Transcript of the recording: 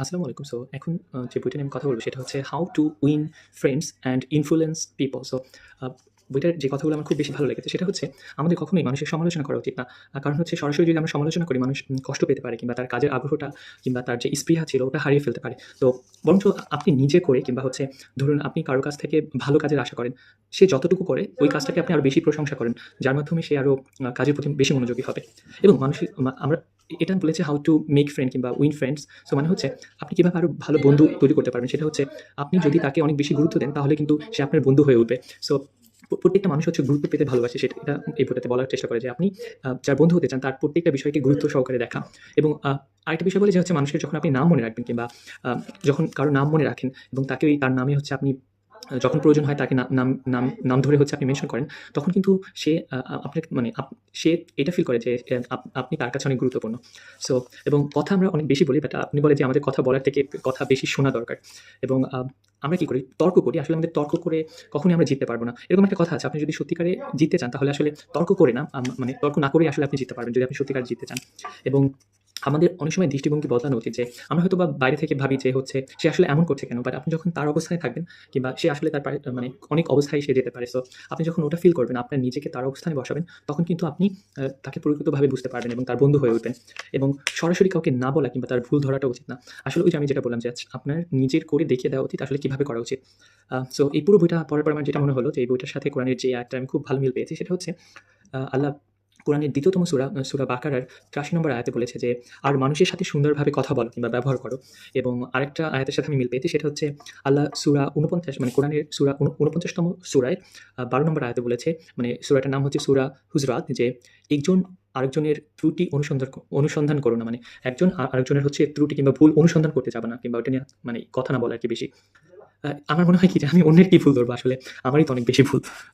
আসসালামু আলাইকুম। সো এখন যে বইটা নিয়ে আমি কথা বলব সেটা হচ্ছে 'how to win friends and influence people'. So বইটার যে কথাগুলো আমার খুব বেশি ভালো লেগেছে সেটা হচ্ছে আমাদের কখনোই মানুষের সমালোচনা করা উচিত না। কারণ হচ্ছে সরাসরি যদি আমরা সমালোচনা করি, মানুষ কষ্ট পেতে পারে কিংবা তার কাজের আগ্রহটা কিংবা তার যে স্পৃহা ছিল, ওটা হারিয়ে ফেলতে পারে। তো, বরঞ্চ আপনি নিজে করে কিংবা হচ্ছে ধরুন আপনি কারও কাছ থেকে ভালো কাজের আশা করেন। সে যতটুকু করে, ওই কাজটাকে আপনি আরও বেশি প্রশংসা করেন। যার মাধ্যমে সে আরও কাজের প্রতি বেশি মনোযোগী হবে। এবং মানুষের, আমরা এটা বলেছে 'হাউ টু মেক ফ্রেন্ড' কিংবা 'উইন ফ্রেন্ডস'। সো মানে হচ্ছে, আপনি কীভাবে আরও ভালো বন্ধু তৈরি করতে পারবেন সেটা হচ্ছে, আপনি যদি তাকে অনেক বেশি গুরুত্ব দেন, তাহলে কিন্তু সে আপনার বন্ধু হয়ে উঠবে। সো প্রত্যেকটা মানুষ হচ্ছে গুরুত্ব পেতে ভালোবাসে, সেটা এটা এই বইটাতে বলার চেষ্টা করে যে আপনি যার বন্ধু হতে চান, তার প্রত্যেকটা বিষয়কে গুরুত্ব সহকারে দেখা। এবং আরেকটা বিষয় বলে যে হচ্ছে, মানুষের যখন আপনি নাম মনে রাখবেন কিংবা যখন কারও নাম মনে রাখেন এবং তাকে ওই তার নামে হচ্ছে আপনি যখন প্রয়োজন হয় তাকে নাম নাম নাম ধরে হচ্ছে আপনি মেনশন করেন, তখন কিন্তু সে আ আ আপনাকে মানে সে এটা ফিল করে যে আপনি তার কাছে অনেক গুরুত্বপূর্ণ। সো এবং কথা আমরা অনেক বেশি বলি বাট আপনি বলে যে আমাদের কথা বলার থেকে কথা বেশি শোনা দরকার। এবং আমরা কি করি? তর্ক করি। আসলে আমাদের তর্ক করে কখনই আমরা জিততে পারব না। এরকম একটা কথা আছে আপনি যদি সত্যিকারে জিততে চান তাহলে আসলে তর্ক করে না মানে তর্ক না করেই আসলে আপনি জিততে পারবেন যদি আপনি সত্যিকারে জিততে চান। এবং আমাদের অনেক সময় দৃষ্টিভঙ্গি বদলানো উচিত যে আমরা হয়তো বা বাইরে থেকে ভাবি যে হচ্ছে সে আসলে এমন করছে কেন? বাট আপনি যখন তার অবস্থায় থাকবেন কিংবা সে আসলে তার মানে অনেক অবস্থায় সে যেতে পারে। সো আপনি যখন ওটা ফিল করবেন, আপনার নিজেকে তার অবস্থানে বসাবেন, তখন কিন্তু আপনি তাকে প্রকৃতভাবে বুঝতে পারবেন এবং তার বন্ধু হয়ে উঠবেন। এবং সরাসরি কাউকে না বলা কিংবা তার ভুল ধরাটা উচিত না। আসলে ওই যে আমি যেটা বললাম যে আপনার নিজের করে দেখিয়ে দেওয়া উচিত আসলে কীভাবে করা উচিত। সো এই পুরো বইটা পড়ার পর আমার যেটা মনে হলো যে এই বইটার সাথে কোরআনের যে একটা আমি খুব ভালো মিল পেয়েছি সেটা হচ্ছে আল্লাহ কোরআনের ২য় তম সূরা সূরা বাকারার ৮৩ নম্বর আয়াতে বলেছে যে, "আর মানুষের সাথে সুন্দরভাবে কথা বলো কিংবা ব্যবহার করো।" এবং আরেকটা আয়াতের সাথে আমি মিল পেয়েছি সেটা হচ্ছে আল্লাহ সুরা উনপঞ্চাশ মানে কোরআনের সুরা ঊন ৪৯ তম সূরায় ১২ নম্বর আয়াতে বলেছে মানে সুরাটার নাম হচ্ছে সুরা হুজরাত যে, "একজন আরেকজনের ত্রুটি অনুসন্ধান অনুসন্ধান করো না।" মানে একজন আরেকজনের হচ্ছে ত্রুটি কিংবা ভুল অনুসন্ধান করতে যাবে না কিংবা ওটা নিয়ে মানে কথা না বলা আরকি বেশি। আমার মনে হয় কি আমি অন্যের কি ভুল ধরবো আসলে আমারই তো অনেক বেশি ভুল।